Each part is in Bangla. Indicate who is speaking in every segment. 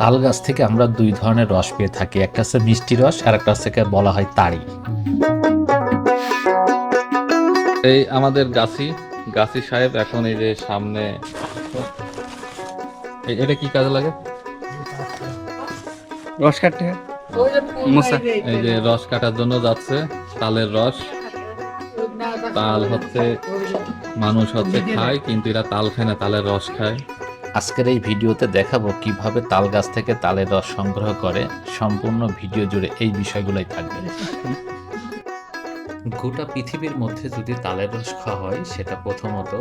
Speaker 1: তাল গাছ থেকে আমরা দুই ধরনের রস পেয়ে থাকি। একটা হচ্ছে মিষ্টি রস আর একটা হচ্ছে বলা হয় তাড়ি
Speaker 2: এই আমাদের গাছি গাছি সাহেব এখন এই যে সামনে এটা কি কাজে লাগে?
Speaker 3: রস কাটতে
Speaker 2: এই যে রস কাটার জন্য যাচ্ছে তালের রস। তাল হচ্ছে মানুষ হচ্ছে খায় কিন্তু এরা তাল খায় না তালের রস খায়।
Speaker 1: আজকের এই ভিডিওতে দেখাবো কীভাবে তাল গাছ থেকে তালের রস সংগ্রহ করে সম্পূর্ণ ভিডিও জুড়ে এই বিষয়গুলোই থাকবে। গোটা পৃথিবীর মধ্যে যদি তালের রস খাওয়া হয়, সেটা প্রথমত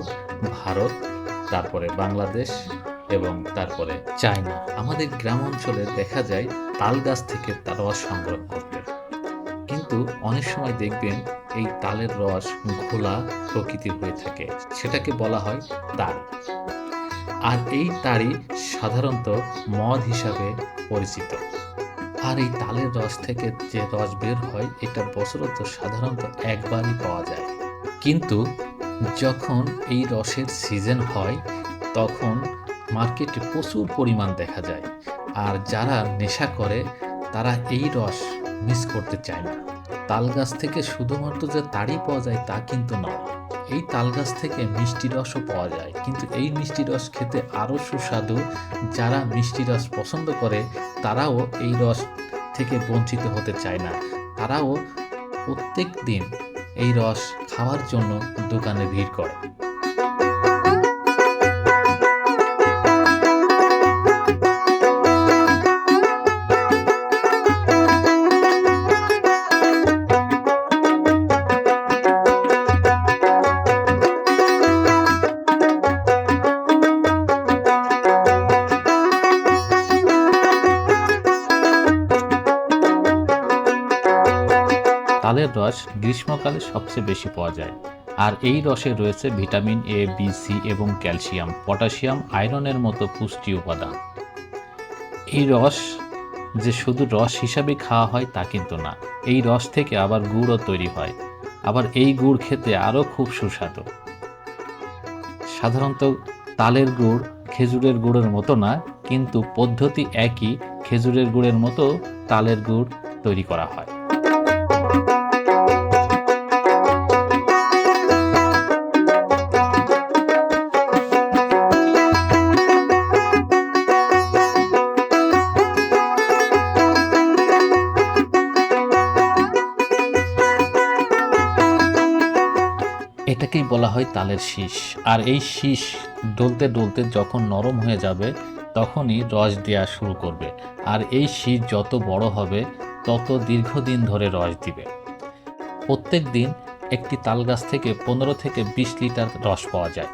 Speaker 1: ভারত, তারপরে বাংলাদেশ এবং তারপরে চায়না। আমাদের গ্রাম অঞ্চলে দেখা যায় তাল গাছ থেকে তার রস সংগ্রহ করতে। কিন্তু অনেক সময় দেখবেন এই তালের রস ঘোলা প্রকৃতির হয়ে থাকে। সেটাকে বলা হয় তাল আর এই তারই সাধারণত মদ হিসাবে পরিচিত। আর এই তালের রস থেকে যে রস বের হয়, এটা বছরত সাধারণত একবারই পাওয়া যায়। কিন্তু যখন এই রসের সিজন হয়, তখন মার্কেটে প্রচুর পরিমাণ দেখা যায়। আর যারা নেশা করে, তারা এই রস মিস করতে চায় না। তাল গাছ থেকে শুধুমাত্র যে তাড়ি পাওয়া যায় তা কিন্তু নয়। এই তাল গাছ থেকে মিষ্টি রসও পাওয়া যায়। কিন্তু এই মিষ্টি রস খেতে আরও সুস্বাদু। যারা মিষ্টি রস পছন্দ করে, তারাও এই রস থেকে বঞ্চিত হতে চায় না। তারাও প্রত্যেক দিন এই রস খাওয়ার জন্য দোকানে ভিড় করে। তালের রস গ্রীষ্মকালে সবচেয়ে বেশি পাওয়া যায়। আর এই রসে রয়েছে ভিটামিন এ বি সি এবং ক্যালসিয়াম, পটাশিয়াম, আয়রনের মতো পুষ্টি উপাদান। এই রস যে শুধু রস হিসাবে খাওয়া হয় তা কিন্তু না, এই রস থেকে আবার গুড়ও তৈরি হয়। আবার এই গুড় খেতে আরও খুব সুস্বাদু। সাধারণত তালের গুড় খেজুরের গুড়ের মতো না, কিন্তু পদ্ধতি একই খেজুরের গুড়ের মতো তালের গুড় তৈরি করা হয়। এটাকেই বলা হয় তালের শীষ। আর এই শীষ ডলতে ডলতে যখন নরম হয়ে যাবে, তখনই রস দেওয়া শুরু করবে। আর এই শীষ যত বড় হবে, তত দীর্ঘদিন ধরে রস দিবে। প্রত্যেক দিন একটি তাল গাছ থেকে পনেরো থেকে বিশ লিটার রস পাওয়া যায়।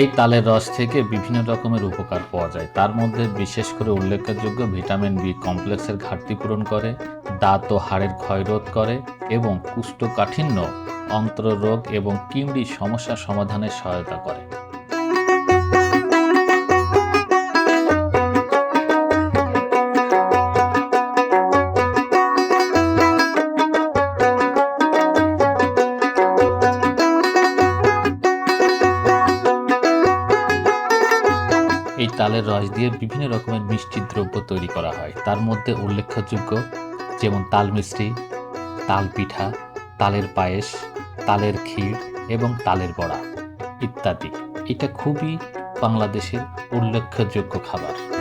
Speaker 1: এই তালের রস থেকে বিভিন্ন রকমের উপকার পাওয়া যায়। তার মধ্যে বিশেষ করে উল্লেখযোগ্য ভিটামিন বি কমপ্লেক্সের ঘাটতি পূরণ করে, দাঁত ও হাড়ের ক্ষয়রোধ করে এবং কুষ্ঠকাঠিন্য, অন্ত্ররোগ এবং কিমড়ি সমস্যা সমাধানে সহায়তা করে। তালের রস দিয়ে বিভিন্ন রকমের মিষ্টি দ্রব্য তৈরি করা হয়। তার মধ্যে উল্লেখযোগ্য যেমন তাল মিষ্টি, তাল পিঠা, তালের পায়েস, তালের ক্ষীর এবং তালের বড়া ইত্যাদি। এটা খুবই বাংলাদেশের উল্লেখযোগ্য খাবার।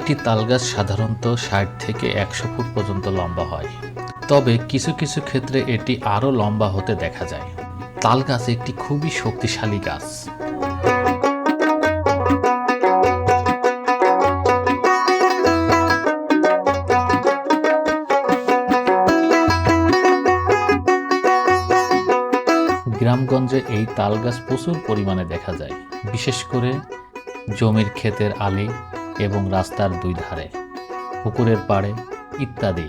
Speaker 1: একটি তালগাছ সাধারণত ষাট থেকে একশো ফুট পর্যন্ত লম্বা হয়। তবে কিছু কিছু ক্ষেত্রে এটি আরও লম্বা হতে দেখা যায়। তাল গাছ একটি খুবই শক্তিশালী গাছ। গ্রামগঞ্জে এই তাল গাছ প্রচুর পরিমাণে দেখা যায়। বিশেষ করে জমির ক্ষেতের আলে এবং রাস্তার দুই ধারে পুকুরের পাড়ে ইত্যাদি।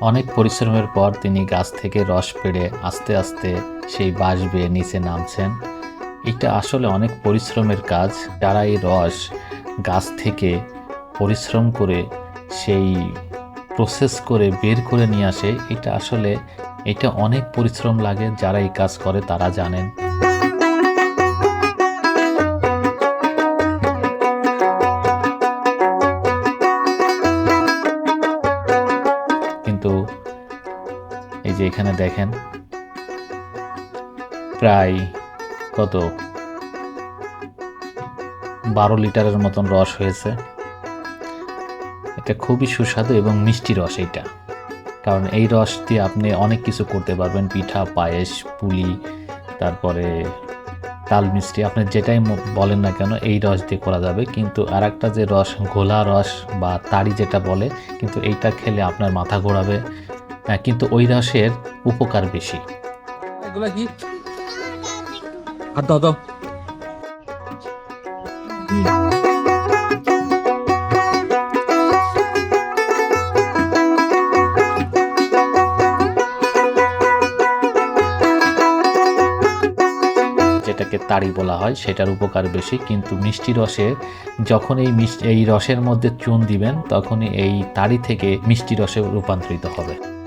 Speaker 1: অনেক পরিশ্রমের পর তিনি গাছ থেকে রস পেড়ে আস্তে আস্তে সেই বাঁশ বেয়ে নিচে নামছেন। এটা আসলে অনেক পরিশ্রমের কাজ। যারা এই রস গাছ থেকে পরিশ্রম করে সেই প্রসেস করে বের করে নিয়ে আসে, এটা আসলে, এটা অনেক পরিশ্রম লাগে যারা এই কাজ করে, তারা জানেন। এখানে দেখেন। প্রায় কত? বারো লিটারের মতন রস হয়েছে। এটা খুবই সুস্বাদু এবং মিষ্টি রস এইটা। কারণ এই রস দিয়ে আপনি অনেক কিছু করতে পারবেন, পিঠা, পায়েস, পুলি, তারপরে তাল মিষ্টি। আপনি যেটাই বলেন না কেন, এই রস দিয়ে করা যাবে। কিন্তু আর একটা যে রস, ঘোলা রস বা তাড়ি যেটা বলে, কিন্তু এইটা খেলে আপনার মাথা ঘোরাবে। কিন্তু ওই রসের উপকার বেশি।
Speaker 2: এগুলা কি? দাও দাও।
Speaker 1: যেটাকে তাড়ি বলা হয় সেটার উপকার বেশি কিন্তু মিষ্টি রসে যখন এই মিষ্টি এই রসের মধ্যে চুন দিবেন তখনই এই তাড়ি থেকে মিষ্টি রসে রূপান্তরিত হবে।